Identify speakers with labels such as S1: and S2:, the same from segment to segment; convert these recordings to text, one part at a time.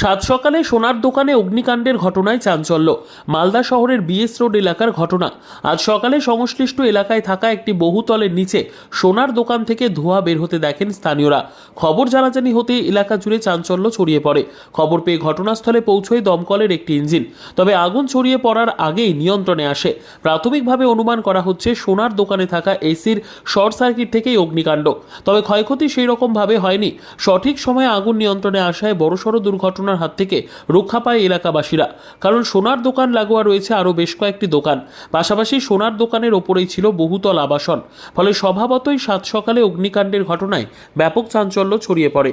S1: সাত সকালে সোনার দোকানে অগ্নিকাণ্ডের ঘটনায় চাঞ্চল্য। মালদা শহরের বিএস রোড এলাকার ঘটনা। আজ সকালে সংশ্লিষ্ট এলাকায় থাকা একটি বহুতলের নিচে সোনার দোকান থেকে ধোঁয়া বের হতে দেখেন স্থানীয়রা। খবর জানাজানি হতে এলাকা জুড়ে চাঞ্চল্য ছড়িয়ে পড়ে। খবর পেয়ে ঘটনাস্থলে পৌঁছয় দমকলের একটি ইঞ্জিন। তবে আগুন ছড়িয়ে পড়ার আগেই নিয়ন্ত্রণে আসে। প্রাথমিকভাবে অনুমান করা হচ্ছে সোনার দোকানে থাকা এসির শর্ট সার্কিট থেকেই অগ্নিকাণ্ড। তবে ক্ষয়ক্ষতি সেই রকমভাবে হয়নি। সঠিক সময়ে আগুন নিয়ন্ত্রণে আসায় বড়সড় দুর্ঘটনার হাত থেকে রক্ষা পায় এলাকাবাসীরা। কারণ সোনার দোকান লাগোয়া রয়েছে আরও বেশ কয়েকটি দোকান। পাশাপাশি সোনার দোকানের ওপরেই ছিল বহুতল আবাসন। ফলে স্বভাবতই সাত সকালে অগ্নিকাণ্ডের ঘটনায় ব্যাপক চাঞ্চল্য ছড়িয়ে পড়ে।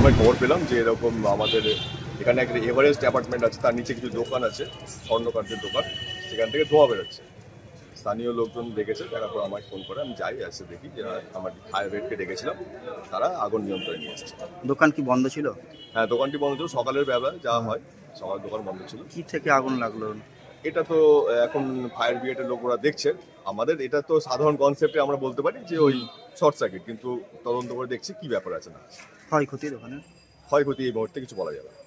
S2: আমরা খবর পেলাম যে এরকম আমাদের এখানে একটা এভারেস্ট অ্যাপার্টমেন্ট আছে তার নিচে কিছু দোকান আছে স্বর্ণকার্যের দোকান সেখান থেকে ধোঁয়া বেরোচ্ছে। স্থানীয় লোকজন দেখেছে দেখার পর আমায় ফোন করে আমি যাই এসে দেখি যে আমার ফায়ার ব্রিগেডকে ডেকেছিলাম তারা আগুন নিয়ন্ত্রণে নিয়ে এসছে।
S3: দোকান কি বন্ধ ছিল?
S2: হ্যাঁ দোকানটি বন্ধ ছিল সকালের বেলা যা হয় সকাল দোকান বন্ধ ছিল।
S3: কি থেকে আগুন লাগল?
S2: এটা তো এখন ফায়ার ব্রিগেডের লোকরা দেখছে আমাদের এটা তো সাধারণ কনসেপ্টে আমরা বলতে পারি যে ওই শর্ট সার্কিট কিন্তু তদন্ত করে দেখছি কি ব্যাপার আছে না।
S3: ক্ষয়ক্ষতির ওখানে
S2: ক্ষয়ক্ষতি এই মুহূর্তে কিছু বলা যাবে না।